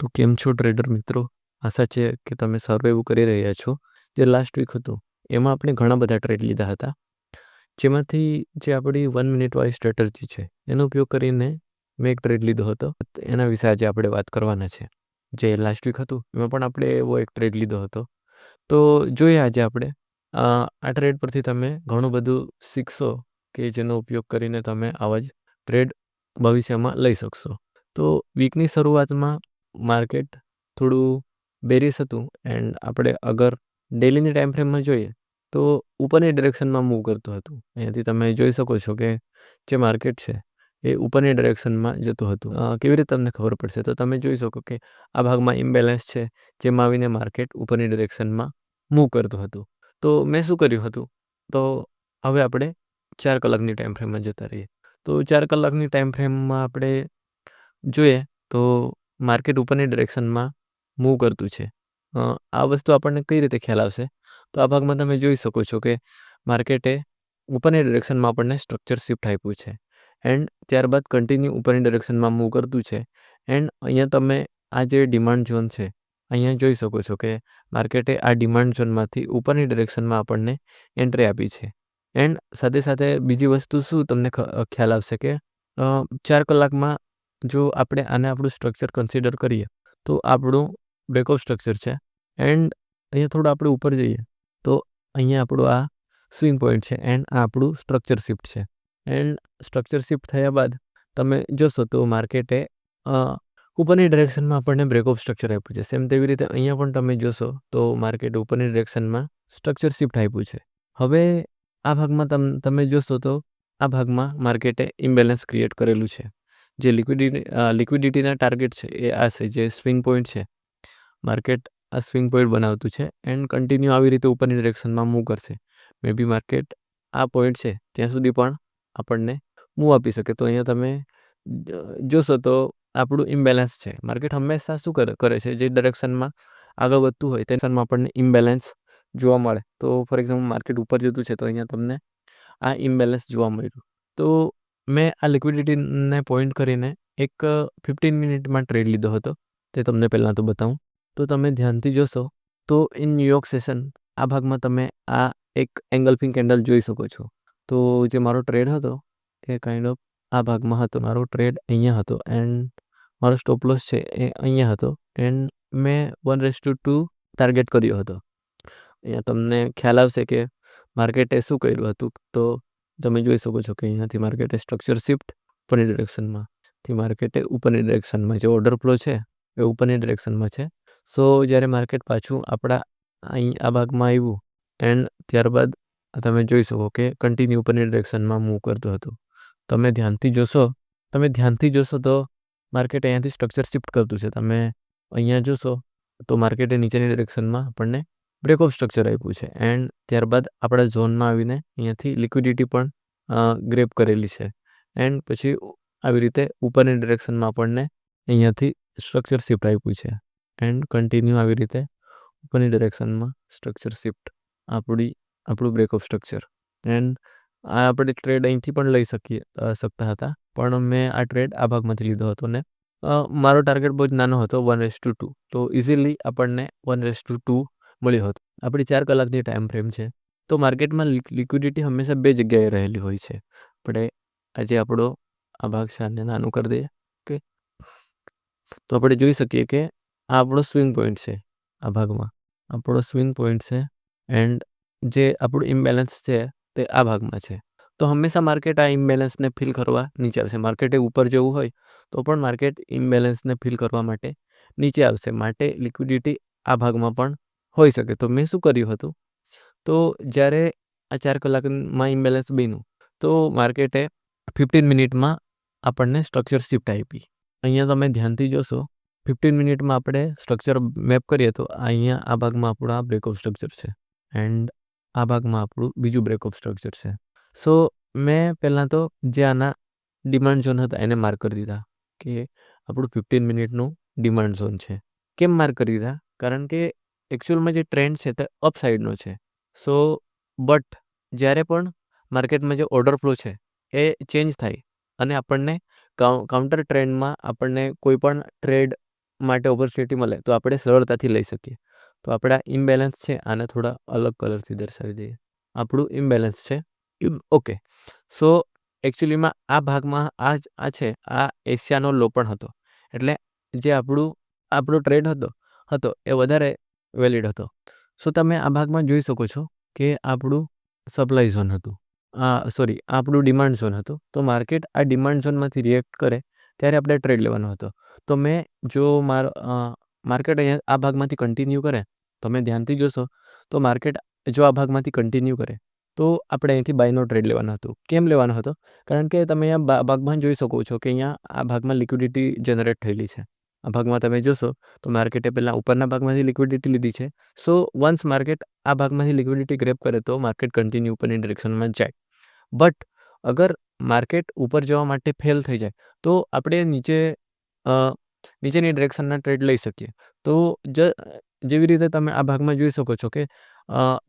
તો કેમ છો, ટ્રેડર મિત્રો? આશા છે કે તમે સર્વાઈવ કરી રહ્યા છો. જે લાસ્ટ વીક હતું, એમાં આપણે ઘણા બધા ટ્રેડ લીધા હતા. જેમાંથી જે આપણી વન મિનિટવાળી સ્ટ્રેટર્જી છે, એનો ઉપયોગ કરીને મેં એક ટ્રેડ લીધો હતો. એના વિશે આજે આપણે વાત કરવાના છે. જે લાસ્ટ વીક હતું, એમાં પણ આપણે એવો એક ટ્રેડ લીધો હતો. તો જોઈએ આજે આપણે આ ટ્રેડ પરથી તમે ઘણું બધું શીખશો કે જેનો ઉપયોગ કરીને તમે આવા જ ટ્રેડ ભવિષ્યમાં લઈ શકશો. તો વીકની શરૂઆતમાં માર્કેટ થોડું બેરીસ હતું એન્ડ આપણે અગર ડેલીની ટાઈમ ફ્રેમમાં જોઈએ તો ઉપરની ડિરેક્શનમાં મૂવ કરતું હતું. અહીંયાથી તમે જોઈ શકો છો કે જે માર્કેટ છે એ ઉપરની ડિરેક્શનમાં જતું હતું. કેવી રીતે તમને ખબર પડશે? તો તમે જોઈ શકો કે આ ભાગમાં ઇમ્બેલેન્સ છે જેમાં આવીને માર્કેટ ઉપરની ડિરેક્શનમાં મૂવ કરતું હતું. તો મેં શું કર્યું હતું? તો હવે આપણે ચાર કલાકની ટાઈમ ફ્રેમમાં જતા રહીએ. તો ચાર કલાકની ટાઈમ ફ્રેમમાં આપણે જોઈએ તો માર્કેટ ઉપરની ડિરેક્શનમાં મૂવ કરતું છે. આ વસ્તુ આપણને કઈ રીતે ખ્યાલ આવશે? તો આ ભાગમાં તમે જોઈ શકો છો કે માર્કેટે ઉપરની ડિરેક્શનમાં આપણને સ્ટ્રક્ચર શિફ્ટ આપ્યું છે. એન્ડ ત્યારબાદ કન્ટિન્યુ ઉપરની ડિરેક્શનમાં મૂવ કરતું છે. એન્ડ અહીંયા તમે આ જે ડિમાન્ડ ઝોન છે, અહીંયા જોઈ શકો છો કે માર્કેટે આ ડિમાન્ડ ઝોનમાંથી ઉપરની ડિરેક્શનમાં આપણને એન્ટ્રી આપી છે. એન્ડ સાથે સાથે બીજી વસ્તુ શું તમને ખ્યાલ આવશે કે ચાર કલાકમાં જો આપણે આને આપણું સ્ટ્રક્ચર કન્સિડર કરીએ, તો આપણું બ્રેકઅપ સ્ટ્રક્ચર છે. એન્ડ અહીંયા થોડું આપણે ઉપર જઈએ, તો અહીંયા આપણું આ સ્વિંગ પોઈન્ટ છે એન્ડ આ આપણું સ્ટ્રક્ચર શિફ્ટ છે. એન્ડ સ્ટ્રક્ચર શિફ્ટ થયા બાદ તમે જોશો તો માર્કેટે ઉપરની ડિરેક્શનમાં આપણને બ્રેકઅપ સ્ટ્રક્ચર આપ્યું છે. સેમ તેવી રીતે અહીંયા પણ તમે જોશો તો માર્કેટ ઉપરની ડિરેક્શનમાં સ્ટ્રક્ચર શિફ્ટ આપ્યું છે. હવે આ ભાગમાં તમે જોશો તો આ ભાગમાં માર્કેટે ઇમ્બેલેન્સ ક્રિએટ કરેલું છે. જે લિક્વિડિટી લિક્વિડિટીના ટાર્ગેટ છે, એ આ છે, જે સ્વિંગ પોઈન્ટ છે માર્કેટ આ સ્વિંગ પોઈન્ટ બનાવતું છે એન્ડ કન્ટિન્યુ આવી રીતે ઉપરની ડિરેક્શનમાં મૂવ કરશે. મે બી માર્કેટ આ પોઈન્ટ છે, ત્યાં સુધી પણ આપણને મૂવ આપી શકે. તો અહીંયા તમે જોશો તો આપણું ઇમ્બેલેન્સ છે. માર્કેટ હંમેશા શું કરે કરે છે? જે ડિરેક્શનમાં આગળ વધતું હોય, તે ડિરેક્શનમાં આપણને ઇમ્બેલેન્સ જોવા મળે. તો ફોર એક્ઝામ્પલ માર્કેટ ઉપર જતું છે, તો અહીંયા તમને આ ઇમ્બેલેન્સ જોવા મળ્યું. તો મેં આ લિક્વિડિટીને પોઈન્ટ કરીને એક ફિફ્ટીન મિનિટમાં ટ્રેડ લીધો હતો. તે તમને પહેલાં તો બતાવું. તો તમે ધ્યાનથી જોશો તો ઇન ન્યુયોર્ક સેશન આ ભાગમાં તમે આ એક એંગલફિંગ કેન્ડલ જોઈ શકો છો. તો જે મારો ટ્રેડ હતો એ કાઇન્ડ ઓફ આ ભાગમાં હતો. મારો ટ્રેડ અહીંયા હતો એન્ડ મારો સ્ટોપ લોસ છે એ અહીંયા હતો એન્ડ મેં one race to two target કર્યો હતો. અહીંયા તમને ખ્યાલ આવશે કે માર્કેટે શું કર્યું હતું. તો તમે જોઈ શકો છો કે અહીંયાથી માર્કેટે સ્ટ્રક્ચર શિફ્ટ ઉપરની ડિરેક્શનમાં થી માર્કેટે ઉપરની ડિરેક્શનમાં જે ઓર્ડર ફ્લો છે, એ ઉપરની ડિરેક્શનમાં છે. સો જ્યારે માર્કેટ પાછું આપણા અહીં આ ભાગમાં આવ્યું એન્ડ ત્યારબાદ તમે જોઈ શકો કે કન્ટિન્યુ ઉપરની ડિરેક્શનમાં મૂવ કરતું હતું. તમે ધ્યાનથી જોશો, તમે ધ્યાનથી જોશો તો માર્કેટ અહીંયાથી સ્ટ્રક્ચર શિફ્ટ કરતું છે. તમે અહીંયા જોશો તો માર્કેટે નીચેની ડિરેક્શનમાં આપણને બ્રેકઅપ સ્ટ્રક્ચર આપ્યું છે. એન્ડ ત્યારબાદ આપણા ઝોનમાં આવીને અહીંયાથી લિક્વિડિટી પણ ગ્રેપ કરેલી છે. એન્ડ પછી આવી રીતે ઉપરની ડિરેક્શનમાં આપણને અહીંયાથી સ્ટ્રક્ચર શિફ્ટ આપ્યું છે. એન્ડ કન્ટિન્યુ આવી રીતે ઉપરની ડિરેક્શનમાં સ્ટ્રક્ચર શિફ્ટ આપણી, આપણું બ્રેકઅપ સ્ટ્રક્ચર એન્ડ આ આપણે ટ્રેડ અહીંથી પણ લઈ શકીએ શકતા હતા. પણ મેં આ ટ્રેડ આ ભાગમાંથી લીધો હતો ને મારો ટાર્ગેટ બહુ જ નાનો હતો વન રેસ ટુ ટુ તો ઇઝીલી આપણને વન રેસ ટુ ટુ મળ્યો હતો. આપણી ચાર કલાકની ટાઈમ ફ્રેમ છે. તો માર્કેટમાં લિક્વિડિટી હંમેશા બે જગ્યાએ રહેલી હોય છે. આપણે આજે આપણો આ ભાગ છે નાનું કરી દઈએ, ઓકે? તો આપણે જોઈ શકીએ કે આ આપણો સ્વિંગ પોઈન્ટ છે આ ભાગમાં. આપણો સ્વિંગ પોઈન્ટ છે એન્ડ જે આપણું ઇમ્બેલેન્સ છે તે આ ભાગમાં છે. તો હંમેશા માર્કેટ આ ઇમ્બેલેન્સને ફિલ કરવા નીચે આવશે. માર્કેટે ઉપર જવું હોય તો પણ માર્કેટ ઇમ્બેલેન્સને ફિલ કરવા માટે નીચે આવશે. માટે લિક્વિડિટી આ ભાગમાં પણ હોઈ શકે. તો મેં શું કર્યું હતું? તો જ્યારે આ ચાર કલાકમાં ઇમ્બેલેન્સ બન્યું, તો માર્કેટે ફિફ્ટીન મિનિટમાં આપણને સ્ટ્રક્ચર શિફ્ટ આપી. અહીંયા તમે ધ્યાનથી જોશો, ફિફ્ટીન મિનિટમાં આપણે સ્ટ્રક્ચર મેપ કરીએ તો અહીંયા આ ભાગમાં આપણું આ બ્રેકઅપ સ્ટ્રક્ચર છે એન્ડ આ ભાગમાં આપણું બીજું બ્રેકઅપ સ્ટ્રક્ચર છે. સો મેં પહેલાં તો જે આના ડિમાન્ડ ઝોન હતા એને માર્ક કરી દીધા કે આપણું ફિફ્ટીન મિનિટનું ડિમાન્ડ ઝોન છે. કેમ માર્ક કરી દીધા? કારણ કે એકચ્યુઅલમાં જે ટ્રેન્ડ છે તે અપ સાઇડનો છે. સો બટ જ્યારે પણ માર્કેટમાં જે ઓર્ડર ફ્લો છે, એ ચેન્જ થાય અને આપણને કાઉન્ટર ટ્રેન્ડમાં આપણને કોઈ પણ ટ્રેડ માટે ઓપોર્ચ્યુનિટી મળે, તો આપણે સરળતાથી લઈ શકીએ. તો આપણા ઇમ્બેલેન્સ છે, આને થોડા અલગ કલરથી દર્શાવી દઈએ. આપણું ઇમ્બેલેન્સ છે ઓકે સો એકચ્યુઅલીમાં આ ભાગમાં આ જ, આ છે, આ એશિયાનો લો પણ હતો. એટલે જે આપણું, આપણો ટ્રેડ હતો હતો, એ વધારે વેલિડ હતો. સો તમે આ ભાગમાં જોઈ શકો છો કે આપણું સપ્લાય ઝોન હતું. આ, સોરી, આપણું ડિમાન્ડ ઝોન હતું. તો માર્કેટ આ ડિમાન્ડ ઝોનમાંથી રિએક્ટ કરે ત્યારે આપણે ટ્રેડ લેવાનો હતો. તો મેં જો માર માર્કેટ અહીંયા આ ભાગમાંથી કન્ટિન્યુ કરે, તમે ધ્યાનથી જોશો, તો માર્કેટ જો આ ભાગમાંથી કન્ટિન્યુ કરે, તો આપણે અહીંથી બાયનો ટ્રેડ લેવાનો હતો. કેમ લેવાનો હતો? કારણ કે તમે અહીંયા ભાગમાં જોઈ શકો છો કે અહીંયા આ ભાગમાં લિક્વિડિટી જનરેટ થયેલી છે. આ ભાગમાં તમે જોશો તો માર્કેટે પહેલાં ઉપરના ભાગમાંથી લિક્વિડિટી લીધી છે. સો વન્સ માર્કેટ આ ભાગમાંથી લિક્વિડિટી ગ્રેપ કરે તો માર્કેટ કન્ટિન્યુ ઉપરની ડિરેક્શનમાં જાય. બટ અગર માર્કેટ ઉપર જવા માટે ફેલ થઈ જાય, તો આપણે નીચે નીચેની ડિરેક્શનના ટ્રેડ લઈ શકીએ. તો જ, જેવી રીતે તમે આ ભાગમાં જોઈ શકો છો કે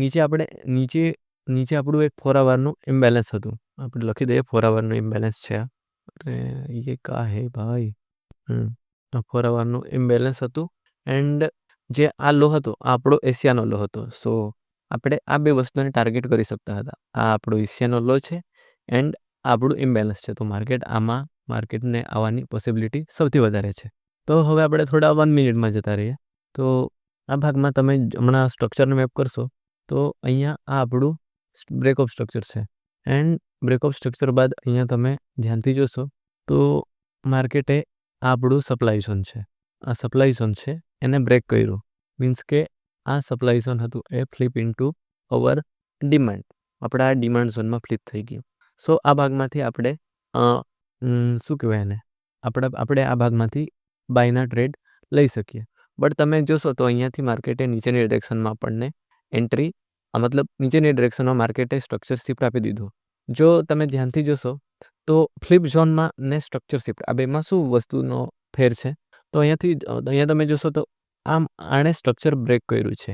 નીચે આપણે, નીચે નીચે આપણું એક ફોર આવરનું ઇમ્બેલેન્સ હતું. આપણે લખી દઈએ ફોર આવરનું ઇમ્બેલેન્સ છે અરે એ કા હે ભાઈ? હમ. ફોર અવરનું ઇમ્બેલેન્સ હતું. એન્ડ જે આ લો હતો, આ આપણો એશિયાનો લો હતો. સો આપણે આ બે વસ્તુને ટાર્ગેટ કરી શકતા હતા. આ આપણો એશિયાનો લો છે એન્ડ આપણું ઇમ્બેલેન્સ છે. તો માર્કેટ આમાં માર્કેટને આવવાની પોસિબિલિટી સૌથી વધારે છે. તો હવે આપણે થોડા વન મિનિટમાં જતા રહીએ. તો આ ભાગમાં તમે હમણાં સ્ટ્રક્ચરને મેપ કરશો, તો અહીંયા આ આપણું બ્રેકઅપ સ્ટ્રક્ચર છે. એન્ડ બ્રેકઅપ સ્ટ્રક્ચર બાદ અહીંયા તમે ધ્યાનથી જોશો, તો માર્કેટે આ આપણું સપ્લાય ઝોન છે. આ સપ્લાય ઝોન છે, એને બ્રેક કર્યું. મીન્સ કે આ સપ્લાય ઝોન હતું એ ફ્લિપ ઇન્ટુ અવર ડિમાન્ડ આપણે આ ડિમાન્ડ ઝોનમાં ફ્લિપ થઈ ગયું. સો આ ભાગમાંથી આપણે શું કહેવાય એને? આપણે આપણે આ ભાગમાંથી બાયના ટ્રેડ લઈ શકીએ. બટ તમે જોશો તો અહીંયાથી માર્કેટે નીચેની ડિરેક્શનમાં આપણને એન્ટ્રી મતલબ નીચેની ડિરેક્શનમાં માર્કેટે સ્ટ્રક્ચર શિફ્ટ આપી દીધું. જો તમે ધ્યાનથી જોશો તો ફ્લિપ ઝોનમાં ને સ્ટ્રક્ચર શિફ્ટ આ બેમાં શું વસ્તુનો ફેર છે? તો અહીંયાથી અહીંયા તમે જોશો તો આમ આણે સ્ટ્રક્ચર બ્રેક કર્યું છે.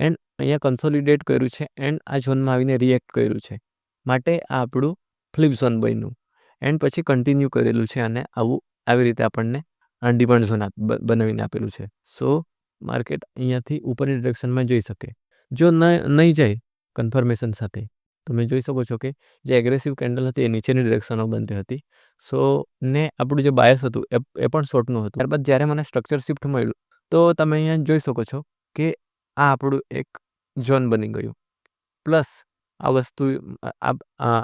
એન્ડ અહીંયા કન્સોલિડેટ કર્યું છે એન્ડ આ ઝોનમાં આવીને રિએક્ટ કર્યું છે. માટે આ આપણું ફ્લિપ ઝોન બન્યું. એન્ડ પછી કન્ટિન્યુ કરેલું છે અને આવું, આવી રીતે આપણને ડિમાન્ડ ઝોન બનાવીને આપેલું છે. સો માર્કેટ અહીંયાથી ઉપરની ડિરેક્શનમાં જઈ શકે. જો ન, નહીં જાય કન્ફર્મેશન સાથે તમે જોઈ શકો છો કે જે એગ્રેસિવ કેન્ડલ હતી એ નીચેની ડિરેક્શનમાં બનતી હતી. સો ને આપણું જે બાયસ હતું એ એ પણ શોર્ટનું હતું. ત્યારબાદ જ્યારે મને સ્ટ્રક્ચર શિફ્ટ મળ્યું, તો તમે અહીંયા જોઈ શકો છો કે આ આપણું એક ઝોન બની ગયું. પ્લસ આ વસ્તુ,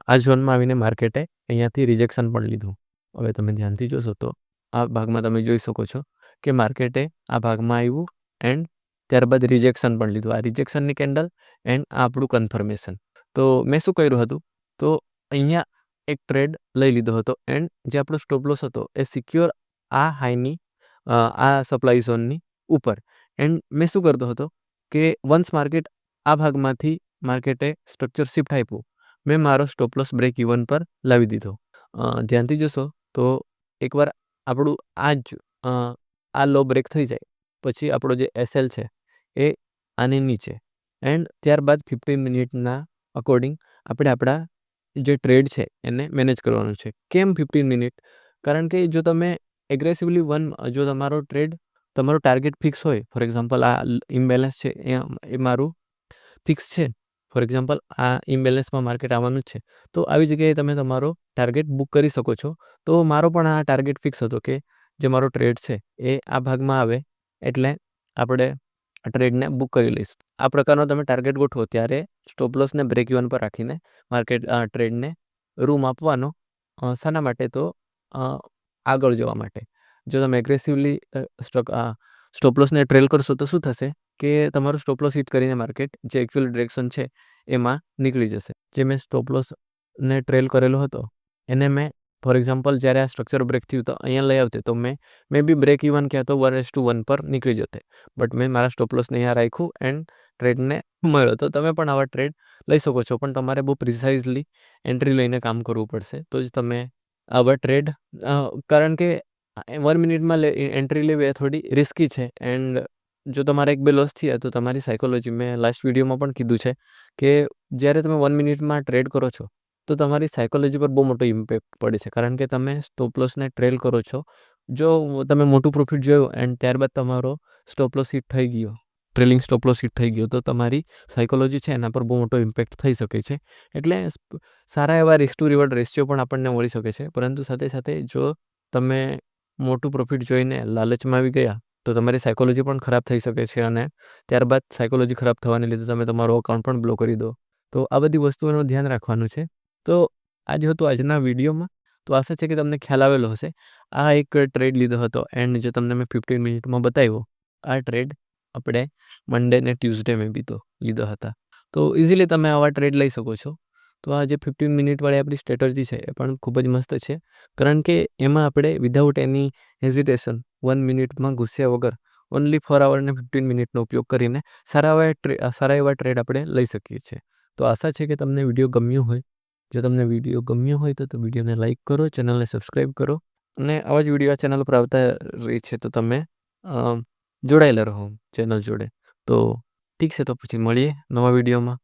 આ ઝોનમાં આવીને માર્કેટે અહીંયાથી રિજેક્શન પણ લીધું. હવે તમે ધ્યાનથી જોશો તો આ ભાગમાં તમે જોઈ શકો છો કે માર્કેટે આ ભાગમાં આવ્યું એન્ડ ત્યારબાદ રિજેક્શન પણ લીધું. આ રિજેક્શનની કેન્ડલ એન્ડ આ આપણું કન્ફર્મેશન તો મેં શું કર્યું હતું? તો અહીંયા એક ટ્રેડ લઈ લીધો હતો એન્ડ જે આપણો સ્ટોપ લોસ હતો એ સિક્યોર આ હાઈની આ સપ્લાય ઝોનની ઉપર. એન્ડ મેં શું કરતો હતો કે વન્સ માર્કેટ આ ભાગમાંથી માર્કેટે સ્ટ્રક્ચર શિફ્ટ આપ્યું. મેં મારો સ્ટોપ લોસ બ્રેક ઇવન પર લાવી દીધો. ધ્યાનથી જોશો તો એકવાર આપણું આ જ આ લો બ્રેક થઈ જાય. પછી આપણો જે એસએલ છે એ આની નીચે. એન્ડ ત્યારબાદ ફિફ્ટીન મિનિટના અકોર્ડિંગ આપણે આપણા જે ટ્રેડ છે એને મેનેજ કરવાનું છે. કેમ ફિફ્ટીન મિનિટ કારણ કે જો તમે એગ્રેસિવલી વન જો તમારો ટ્રેડ તમારો ટાર્ગેટ ફિક્સ હોય ફોર એક્ઝામ્પલ આ ઇમ્બેલેન્સ છે, એ એ મારું ફિક્સ છે. ફોર એક્ઝામ્પલ આ ઇમ્બેલેન્સમાં માર્કેટ આવવાનું જ છે. તો આવી જગ્યાએ તમે તમારો ટાર્ગેટ બુક કરી શકો છો. તો મારો પણ આ ટાર્ગેટ ફિક્સ હતો કે જે મારો ટ્રેડ છે, એ આ ભાગમાં આવે એટલે આપણે આ ટ્રેડને બુક કરી લઈશું. આ પ્રકારનો તમે ટાર્ગેટ ગોઠવો ત્યારે સ્ટોપ લોસને બ્રેક ઇવન પર રાખીને માર્કેટ ટ્રેડને રૂમ આપવાનો શાના માટે તો આગળ જવા માટે. જો તમે એગ્રેસિવલી સ્ટોક સ્ટોપ લોસને ટ્રેલ કરશો તો શું થશે કે તમારું સ્ટોપ લોસ હિટ કરીને માર્કેટ જે એકચ્યુઅલ ડિરેક્શન છે એમાં નીકળી જશે. જે મેં સ્ટોપ લોસને ટ્રેલ કરેલો હતો એને મેં ફોર એક્ઝામ્પલ જ્યારે આ સ્ટ્રક્ચર બ્રેક થયું તો અહીંયા લઈ આવતે તો મેં, મે બી બ્રેક ઇવન ક્યાં તો વન એસ ટુ વન પર નીકળી જતે. બટ મેં મારા સ્ટોપ લોસને અહીંયા રાખ્યું એન્ડ ટ્રેડને મળ્યો. તો તમે પણ આવા ટ્રેડ લઈ શકો છો, પણ તમારે બહુ પ્રિસાઇઝલી એન્ટ્રી લઈને કામ કરવું પડશે. તો જ તમે આવા ટ્રેડ કારણ કે વન મિનિટમાં એન્ટ્રી લેવી એ થોડી રિસ્કી છે. એન્ડ જો તમારે એક બે લોસ થયા તો તમારી સાયકોલોજી મેં લાસ્ટ વિડીયોમાં પણ કીધું છે કે જ્યારે તમે વન મિનિટમાં ટ્રેડ કરો છો તો તમારી સાયકોલોજી પર બહુ મોટો ઇમ્પેક્ટ પડે છે. કારણ કે તમે સ્ટોપ લોસને ટ્રેલ કરો છો. જો તમે મોટું પ્રોફિટ જોયું એન્ડ ત્યારબાદ તમારો સ્ટોપ લોસ હિટ થઈ ગયો ટ્રેલિંગ સ્ટોપ લોસ હિટ થઈ ગયો, તો તમારી સાયકોલોજી છે એના પર બહુ મોટો ઇમ્પેક્ટ થઈ શકે છે. એટલે સારા એવા રિસ્ક ટુ રિવર્ડ રેશિયો પણ આપણને મળી શકે છે. પરંતુ સાથે સાથે જો તમે મોટું પ્રોફિટ જોઈને લાલચમાં આવી ગયા, તો તમારી સાયકોલોજી પણ ખરાબ થઈ શકે છે અને ત્યારબાદ સાયકોલોજી ખરાબ થવાને લીધે તમે તમારો અકાઉન્ટ પણ બ્લો કરી દો. તો આ બધી વસ્તુઓનું ધ્યાન રાખવાનું છે. તો આ જ હતું આજના વિડીયોમાં, તો આશા છે કે તમને ખ્યાલ આવેલો હશે. આ એક ટ્રેડ લીધો હતો એન્ડ જે તમને મેં ફિફ્ટીન મિનિટમાં બતાવ્યો, આ ટ્રેડ આપણે મંડે ને ટ્યુઝડે મેં બી તો લીધા હતા. તો ઇઝીલી તમે આવા ટ્રેડ લઈ શકો છો. તો આ જે ફિફ્ટીન મિનિટવાળી આપણી સ્ટ્રેટર્જી છે એ પણ ખૂબ જ મસ્ત છે. કારણ કે એમાં આપણે વિધાઉટ એની હેઝિટેશન વન મિનિટમાં ઘૂસ્યા વગર ઓનલી ફોર આવર ને ફિફ્ટીન મિનિટનો ઉપયોગ કરીને સારા એવા સારા એવા ટ્રેડ આપણે લઈ શકીએ છીએ. તો આશા છે કે તમને વીડિયો ગમ્યો હોય. જો તમને વીડિયો ગમ્યો હોય તો વિડીયોને લાઇક કરો, ચેનલને સબસ્ક્રાઈબ કરો અને આવા જ વીડિયો આ ચેનલ પર આવતા રહી છે, તો તમે જોડાયેલા રહો ચેનલ જોડે. તો ઠીક છે, તો પછી મળીએ નવા વિડીયોમાં.